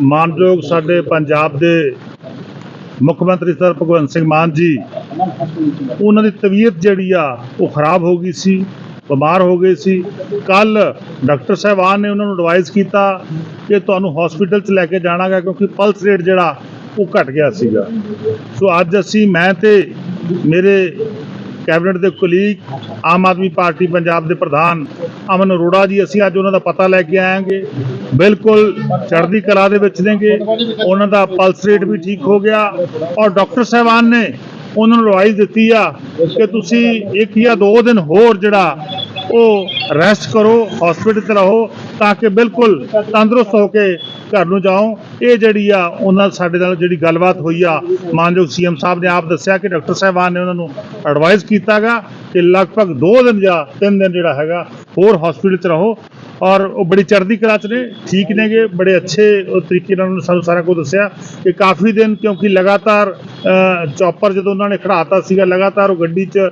ਮਾਨਯੋਗ ਸਾਡੇ ਪੰਜਾਬ ਦੇ ਮੁੱਖ ਮੰਤਰੀ ਸਰ ਭਗਵੰਤ ਸਿੰਘ ਮਾਨ ਜੀ, ਉਹਨਾਂ ਦੀ ਤਬੀਅਤ ਜਿਹੜੀ ਆ, ਉਹ ਖਰਾਬ ਹੋ ਗਈ ਸੀ, ਬਿਮਾਰ ਹੋ ਗਏ ਸੀ। ਕੱਲ ਡਾਕਟਰ ਸਾਹਿਬਾਨ ਨੇ ਉਹਨਾਂ ਨੂੰ ਐਡਵਾਈਸ ਕੀਤਾ ਕਿ ਤੁਹਾਨੂੰ ਹਸਪੀਟਲ 'ਚ ਲੈ ਕੇ ਜਾਣਾਗਾ ਕਿਉਂਕਿ ਪਲਸ ਰੇਟ ਜਿਹੜਾ, ਉਹ ਘਟ ਗਿਆ ਸੀਗਾ। ਸੋ ਅੱਜ ਅਸੀਂ, ਮੈਂ ਤੇ ਮੇਰੇ ਕੈਬਨਿਟ ਦੇ ਕੁਲੀਗ ਆਮ ਆਦਮੀ ਪਾਰਟੀ ਪੰਜਾਬ ਦੇ ਪ੍ਰਧਾਨ ਅਮਨ ਅਰੋੜਾ ਜੀ, ਅਸੀਂ ਅੱਜ ਉਹਨਾਂ ਦਾ ਪਤਾ ਲੈ ਕੇ ਆਏਾਂਗੇ ਬਿਲਕੁਲ ਚੜ੍ਹਦੀ ਕਲਾ ਦੇ ਵਿੱਚ ਨੇਗੇ। ਉਹਨਾਂ ਦਾ ਪਲਸ ਰੇਟ ਵੀ ਠੀਕ ਹੋ ਗਿਆ ਔਰ ਡਾਕਟਰ ਸਾਹਿਬਾਨ ਨੇ ਉਹਨਾਂ ਨੂੰ ਐਡਵਾਈਸ ਦਿੱਤੀ ਆ ਕਿ ਤੁਸੀਂ ਇੱਕ ਜਾਂ ਦੋ ਦਿਨ ਹੋਰ ਜਿਹੜਾ ਉਹ ਰੈਸਟ ਕਰੋ ਹਸਪੀਟਲ 'ਚ ਰਹੋ ਤਾਂ ਕਿ ਬਿਲਕੁਲ ਤੰਦਰੁਸਤ ਹੋ ਕੇ ਘਰ ਨੂੰ ਜਾਓ। ਇਹ ਜਿਹੜੀ ਆ ਉਹਨਾਂ ਸਾਡੇ ਨਾਲ ਜਿਹੜੀ ਗੱਲਬਾਤ ਹੋਈ ਆ, ਮਾਨਯੋਗ ਸੀਐਮ ਸਾਹਿਬ ਨੇ ਆਪ ਦੱਸਿਆ ਕਿ ਡਾਕਟਰ ਸਾਹਿਬਾਨ ਨੇ ਉਹਨਾਂ ਨੂੰ ਐਡਵਾਈਸ ਕੀਤਾਗਾ ਕਿ ਲਗਭਗ 2 ਦਿਨ ਜਾਂ 3 ਦਿਨ ਜਿਹੜਾ ਹੈਗਾ ਹੋਰ ਹਸਪੀਟਲ 'ਚ ਰਹੋ। ਔਰ ਉਹ ਬੜੀ ਚੜ੍ਹਦੀ ਕਲਾ 'ਚ ਨੇ, ਠੀਕ ਨੇਗੇ, ਬੜੇ ਅੱਛੇ ਤਰੀਕੇ ਨਾਲ ਉਹਨਾਂ ਨੇ ਸਾਨੂੰ ਸਾਰਾ ਕੁਝ ਦੱਸਿਆ ਕਿ ਕਾਫੀ ਦਿਨ ਕਿਉਂਕਿ ਲਗਾਤਾਰ ਚੌਪਰ ਜਦੋਂ ਉਹਨਾਂ ਨੇ ਖੜਾਤਾ ਸੀਗਾ, ਲਗਾਤਾਰ ਉਹ ਗੱਡੀ 'ਚ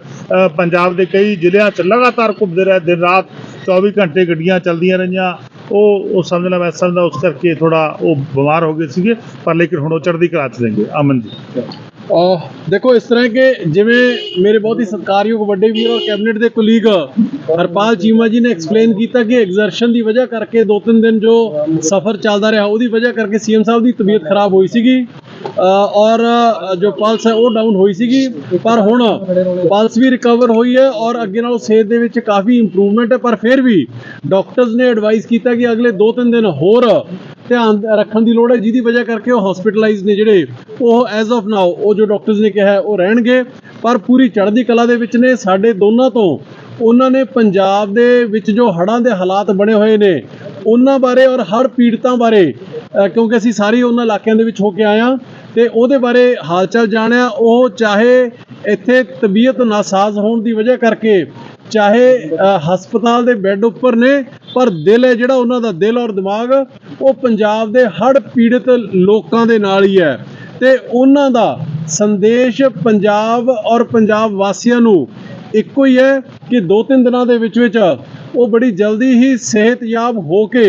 ਪੰਜਾਬ ਦੇ ਕਈ ਜ਼ਿਲ੍ਹਿਆਂ 'ਚ ਲਗਾਤਾਰ ਘੁੰਮਦੇ ਰਹੇ, ਦਿਨ ਰਾਤ 24 ਘੰਟੇ ਗੱਡੀਆਂ ਚੱਲਦੀਆਂ ਰਹੀਆਂ। ਉਹ ਉਹ ਸਮਝਣਾ ਮੈਂ ਸਮਝਦਾ ਉਸ ਕਰਕੇ ਥੋੜਾ ਉਹ ਬਿਮਾਰ ਹੋ ਗਏ ਸੀਗੇ, ਪਰ ਲੇਕਿਨ ਹੁਣ ਉਹ ਚੜ੍ਹਦੀ ਕਲਾ 'ਚ ਨੇਗੇ, ਅਮਨ ਜੀ। ਦੇਖੋ, ਇਸ ਤਰ੍ਹਾਂ ਕਿ ਜਿਵੇਂ ਮੇਰੇ ਬਹੁਤ ਹੀ ਸਤਿਕਾਰਯੋਗ ਵੱਡੇ ਵੀਰ ਔਰ ਕੈਬਨਿਟ ਦੇ ਕੁਲੀਗ ਹਰਪਾਲ ਚੀਮਾ ਜੀ ਨੇ ਐਕਸਪਲੇਨ ਕੀਤਾ ਕਿ ਐਗਜ਼ਰਸ਼ਨ ਦੀ ਵਜ੍ਹਾ ਕਰਕੇ ਦੋ ਤਿੰਨ ਦਿਨ ਜੋ ਸਫ਼ਰ ਚੱਲਦਾ ਰਿਹਾ, ਉਹਦੀ ਵਜ੍ਹਾ ਕਰਕੇ ਸੀਐਮ ਸਾਹਿਬ ਦੀ ਤਬੀਅਤ ਖਰਾਬ ਹੋਈ ਸੀਗੀ। ਔਰ ਜੋ ਪਲਸ ਹੈ ਉਹ ਡਾਊਨ ਹੋਈ ਸੀਗੀ। ਪਰ ਹੁਣ ਪਲਸ ਵੀ ਰਿਕਵਰ ਹੋਈ ਹੈ ਔਰ ਅੱਗੇ ਨਾਲੋਂ ਸਿਹਤ ਦੇ ਵਿੱਚ ਕਾਫੀ ਇੰਪਰੂਵਮੈਂਟ ਹੈ। ਪਰ ਫਿਰ ਵੀ ਡਾਕਟਰਸ ਨੇ ਐਡਵਾਈਸ ਕੀਤਾ ਕਿ ਅਗਲੇ 2-3 ਦਿਨ ਹੋਰ ਧਿਆਨ ਰੱਖਣ ਦੀ ਲੋੜ ਹੈ। ਜਿਹਦੀ ਵਜ੍ਹਾ ਕਰਕੇ ਉਹ ਹਸਪੀਟਲਾਈਜ਼ ਨੇ ਜਿਹੜੇ, ਉਹ ਐਜ਼ ਆਫ ਨਾਓ ਉਹ ਜੋ ਡਾਕਟਰਸ ਨੇ ਕਿਹਾ ਉਹ ਰਹਿਣਗੇ। ਪਰ ਪੂਰੀ ਚੜ੍ਹਦੀ ਕਲਾ ਦੇ ਵਿੱਚ ਨੇ। ਸਾਡੇ ਦੋਨਾਂ ਤੋਂ ਉਹਨਾਂ ਨੇ ਪੰਜਾਬ ਦੇ ਵਿੱਚ ਜੋ ਹੜ੍ਹਾਂ ਦੇ ਹਾਲਾਤ ਬਣੇ ਹੋਏ ਨੇ, ਉਹਨਾਂ ਬਾਰੇ ਔਰ ਹੜ੍ਹ ਪੀੜਤਾਂ ਬਾਰੇ ਕਿਉਂਕਿ ਅਸੀਂ ਸਾਰੇ ਉਹਨਾਂ ਇਲਾਕਿਆਂ ਦੇ ਵਿੱਚ ਹੋ ਕੇ ਆਏ ਹਾਂ। ਤੇ ਉਹਦੇ ਬਾਰੇ ਹਾਲਚਾਲ ਜਾਣਿਆ। ਉਹ ਚਾਹੇ ਇੱਥੇ ਤਬੀਅਤ ਨਾਸਾਜ਼ ਹੋਣ ਦੀ ਵਜ੍ਹਾ ਕਰਕੇ ਚਾਹੇ ਹਸਪਤਾਲ ਦੇ ਬੈੱਡ ਉੱਪਰ ਨੇ, ਪਰ ਦਿਲ ਹੈ ਜਿਹੜਾ ਉਹਨਾਂ ਦਾ ਦਿਲ ਔਰ ਦਿਮਾਗ, ਉਹ ਪੰਜਾਬ ਦੇ ਹੜ੍ਹ ਪੀੜਤ ਲੋਕਾਂ ਦੇ ਨਾਲ ਹੀ ਹੈ। ਤੇ ਉਹਨਾਂ ਦਾ ਸੰਦੇਸ਼ ਪੰਜਾਬ ਔਰ ਪੰਜਾਬ ਵਾਸੀਆਂ ਨੂੰ ਇੱਕੋ ਹੀ ਹੈ ਕਿ ਦੋ ਤਿੰਨ ਦਿਨਾਂ ਦੇ ਵਿੱਚ ਵਿੱਚ ਉਹ ਬੜੀ ਜਲਦੀ ਹੀ ਸਿਹਤਯਾਬ ਹੋ ਕੇ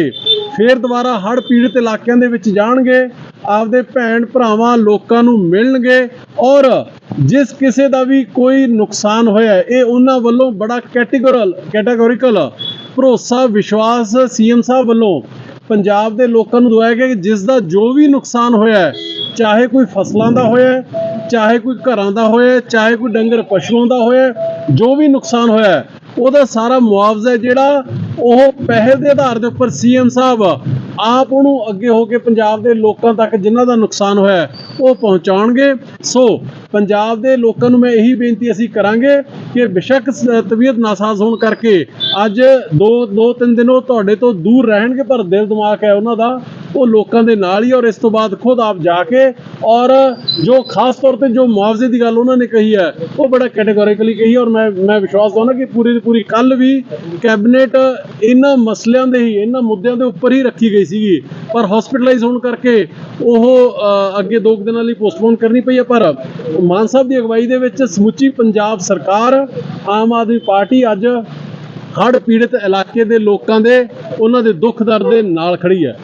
ਫੇਰ ਦੁਬਾਰਾ ਹੜ੍ਹ ਪੀੜਤ ਇਲਾਕਿਆਂ ਦੇ ਵਿੱਚ ਜਾਣਗੇ, ਆਪਦੇ ਭੈਣ ਭਰਾਵਾਂ, ਲੋਕਾਂ ਨੂੰ ਮਿਲਣਗੇ ਔਰ ਜਿਸ ਕਿਸੇ ਦਾ ਵੀ ਕੋਈ ਨੁਕਸਾਨ ਹੋਇਆ ਇਹ ਉਹਨਾਂ ਵੱਲੋਂ ਬੜਾ ਕੈਟੇਗੋਰਲ ਕੈਟਾਗੋਰੀਕਲ ਭਰੋਸਾ, ਵਿਸ਼ਵਾਸ ਸੀਐਮ ਸਾਹਿਬ ਵੱਲੋਂ ਪੰਜਾਬ ਦੇ ਲੋਕਾਂ ਨੂੰ ਦਵਾਇਆ ਗਿਆ ਕਿ ਜਿਸ ਦਾ ਜੋ ਵੀ ਨੁਕਸਾਨ ਹੋਇਆ ਚਾਹੇ ਕੋਈ ਫਸਲਾਂ ਦਾ ਹੋਇਆ ਚਾਹੇ ਕੋਈ ਘਰਾਂ ਦਾ ਹੋਇਆ ਚਾਹੇ ਕੋਈ ਡੰਗਰ ਪਸ਼ੂਆਂ ਦਾ ਹੋਇਆ ਜੋ ਵੀ ਨੁਕਸਾਨ ਹੋਇਆ ਉਹਦਾ ਸਾਰਾ ਮੁਆਵਜ਼ਾ ਜਿਹੜਾ ਉਹ ਪਹਿਲ ਦੇ ਆਧਾਰ ਦੇ ਉੱਪਰ ਸੀਐਮ ਸਾਹਿਬ, ਆਪ ਉਹਨੂੰ ਅੱਗੇ ਹੋ ਕੇ ਪੰਜਾਬ ਦੇ ਲੋਕਾਂ ਤੱਕ ਜਿਨ੍ਹਾਂ ਦਾ ਨੁਕਸਾਨ ਹੋਇਆ ਉਹ ਪਹੁੰਚਾਉਣਗੇ। ਸੋ, ਪੰਜਾਬ ਦੇ ਲੋਕਾਂ ਨੂੰ ਮੈਂ ਇਹੀ ਬੇਨਤੀ ਅਸੀਂ ਕਰਾਂਗੇ ਕਿ ਬਿਸ਼ੱਕ ਤਬੀਅਤ ਨਾਸਾਜ਼ ਹੋਣ ਕਰਕੇ ਅੱਜ ਦੋ ਦੋ, ਤਿੰਨ ਦਿਨ ਉਹ ਤੁਹਾਡੇ ਤੋਂ ਦੂਰ ਰਹਿਣਗੇ, ਪਰ ਦਿਲ ਦਿਮਾਗ ਹੈ ਉਹਨਾਂ ਦਾ ਉਹ ਲੋਕਾਂ ਦੇ ਨਾਲ ਹੀ ਔਰ ਇਸ ਤੋਂ ਬਾਅਦ ਖੁਦ ਆਪ ਜਾ ਕੇ ਔਰ ਜੋ ਖਾਸ ਤੌਰ ਤੇ ਜੋ ਮੁਆਵਜ਼ੇ ਦੀ ਗੱਲ ਉਹਨਾਂ ਨੇ ਕਹੀ ਹੈ, ਉਹ ਬੜਾ ਕੈਟਾਗੋਰੀਕਲੀ ਕਹੀ ਔਰ ਮੈਂ ਮੈਂ ਵਿਸ਼ਵਾਸ ਦਵਾਉਣਾ ਕਿ ਪੂਰੀ ਦੀ ਪੂਰੀ ਕੱਲ ਵੀ ਕੈਬਨਿਟ ਇਹਨਾਂ ਮਸਲਿਆਂ ਦੇ ਹੀ, ਇਹਨਾਂ ਮੁੱਦਿਆਂ ਦੇ ਉੱਪਰ ਹੀ ਰੱਖੀ ਗਈ ਸੀਗੀ। ਪਰ ਹਸਪੀਟਲਾਈਜ਼ ਹੋਣ ਕਰਕੇ ਉਹ ਅੱਗੇ ਦੋ ਕੁ ਦਿਨਾਂ ਲਈ ਪੋਸਟਪੋਨ ਕਰਨੀ ਪਈ ਹੈ, ਪਰ ਮਾਨ ਸਾਹਿਬ ਦੀ ਅਗਵਾਈ ਦੇ ਵਿੱਚ ਸਮੁੱਚੀ ਪੰਜਾਬ ਸਰਕਾਰ, ਆਮ ਆਦਮੀ ਪਾਰਟੀ ਅੱਜ ਹੜ੍ਹ ਪੀੜਤ ਇਲਾਕੇ ਦੇ ਲੋਕਾਂ ਦੇ, ਉਹਨਾਂ ਦੇ ਦੁੱਖ ਦਰਦ ਦੇ ਨਾਲ ਖੜੀ ਹੈ।